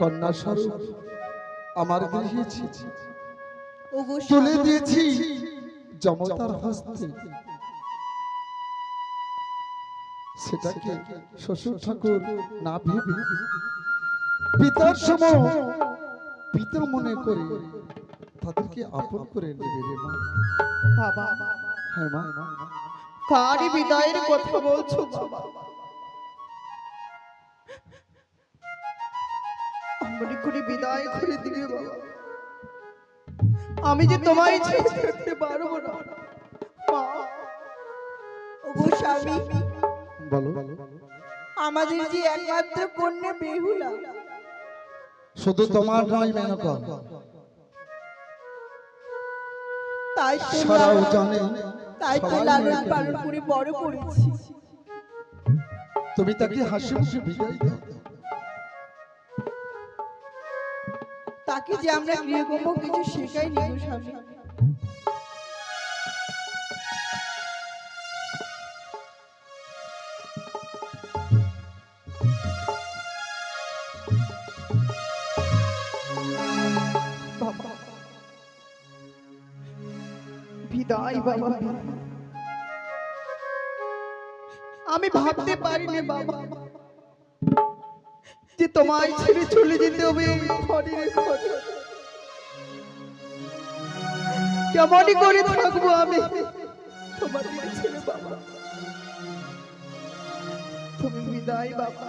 কন্যা স্বরূপ আমার গৃহেছি তুলে দিয়েছি জমতার হস্তে। সেটাকে শ্বশুর ঠাকুর না ভেবে পিতার সময় পিতা মনে করে তাদেরকে আপন করে নেবে রে মা। বাবা। হ্যাঁ মা। কারি বিদায়ের কথা বলছো বাবা? আমনি করে বিদায় করে দিবে বাবা। আমি যে তোমায় ছেড়ে থাকতে পারব না। ওগো স্বামী বলো। আমাদের যে একমাত্র কন্যা বেহুলা শুধু তোমার নয় মেনকা। তাই তো লালন- জানে তাই তো লালন পালন করে বড় করেছি। তুমি তাকে হাসি মুখে বিদায় দাও। তাকে যে আমরা গৃহকর্ম কিছু শেখাইনি গো স্বামী আমি ভাবতে পারিনি বাবা। যে তোমায় ছেড়ে চলে যেতে হবে। কেমনই করে থাকব আমি? বাবা। তুমি বিদায় বাবা।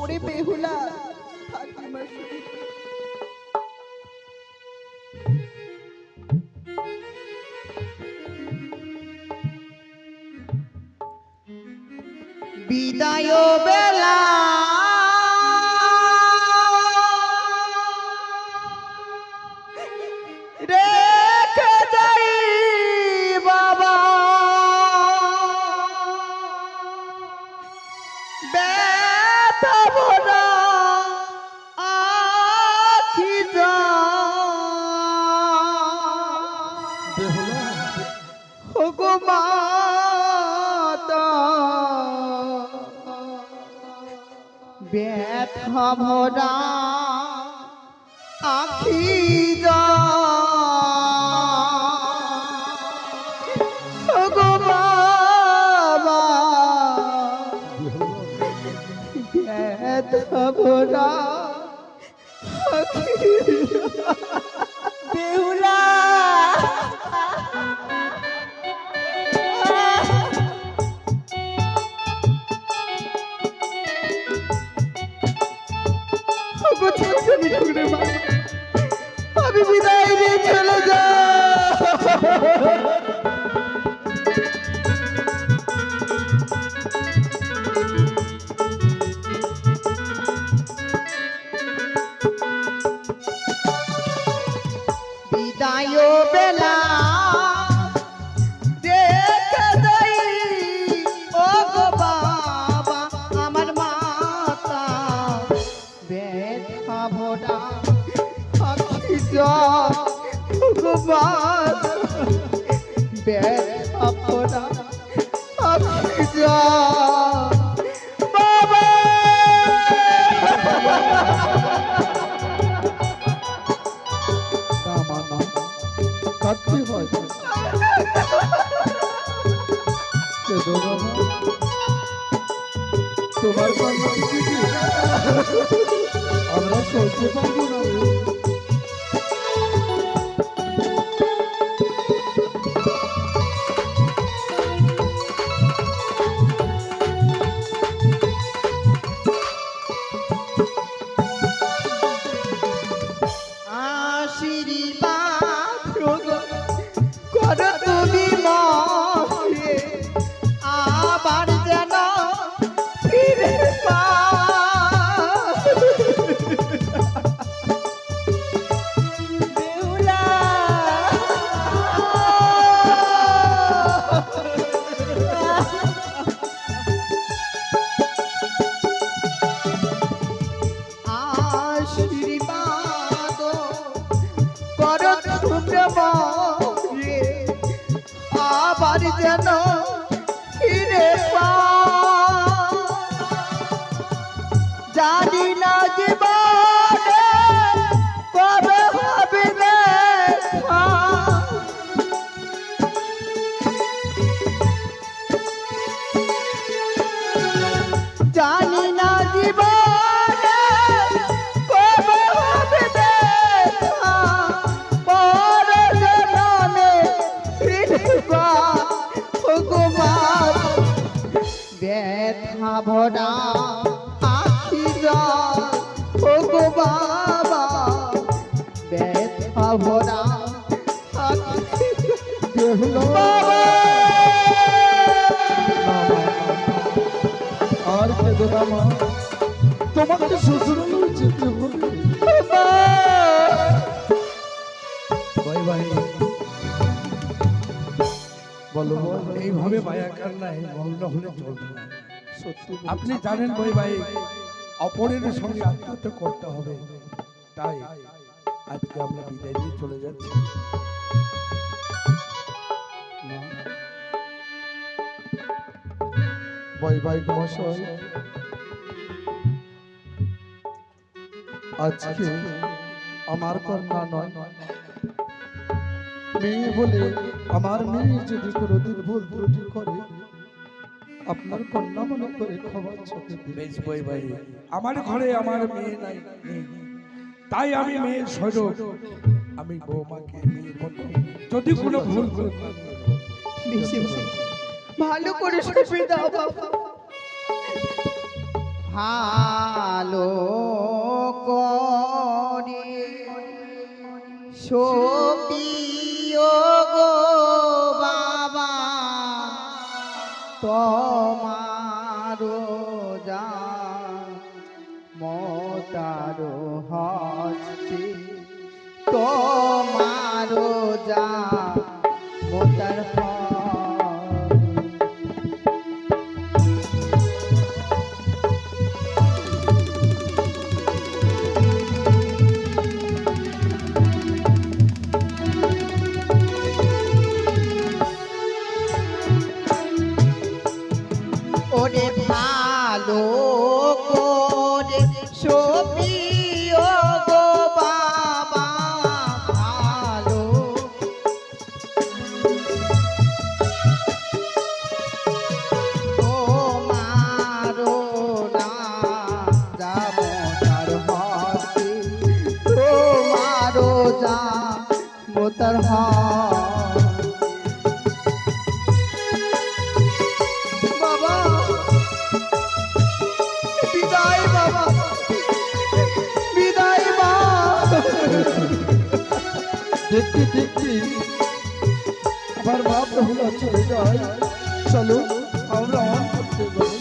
ওরে বেহুলা। বিদায় বেলা। ব্যথা ভরা আখি ওগো বাবা ভরা আখি নিয়ে ও গো বাবা! ব্যথা ভরা আখি যা হয় না? মা। তোমার আমরা সইতে পারব না। 姐姐，等。ব্যথা ভরা আখি জল ওগো বাবা, ব্যথা ভরা বাবা। আর কেঁদো না মা। তোমাকে শ্বশুরালয় যেতে হবে ভাই ভাই বলো এইভাবে মায়া কান্নায় মগ্ন হলে চলবে না। আপনি জানেন ভাই ভাই অপরের সঙ্গে আত্মহত্যা করতে হবে। তাই আজকে আমরা বিদায় নিয়ে চলে যাচ্ছি। বৈবাহিক মশাই আজকে আমার কন্যা নয়। মেয়ে বলে আমার মেয়ে যদি কোনোদিন ভুল ত্রুটি করে আপনার কন্যা মনে করে ক্ষমা চোখে বেশ ভাই ভাই। আমার ঘরে আমার মেয়ে নাই তাই আমি মেয়ের স্বরূপ। আমি বৌমাকে মেয়ের মতো যদি কোনো ভুল করে ভালো করে শুনে দাও বাবা। ভালো করে সপিও তোমারো যা মতারো হস্তে। তোমারো যা মোতার ওরে ভালো দেখতে দেখতে আমার মা বহুলা চলে যায় চলো আমরা অন করতে যাব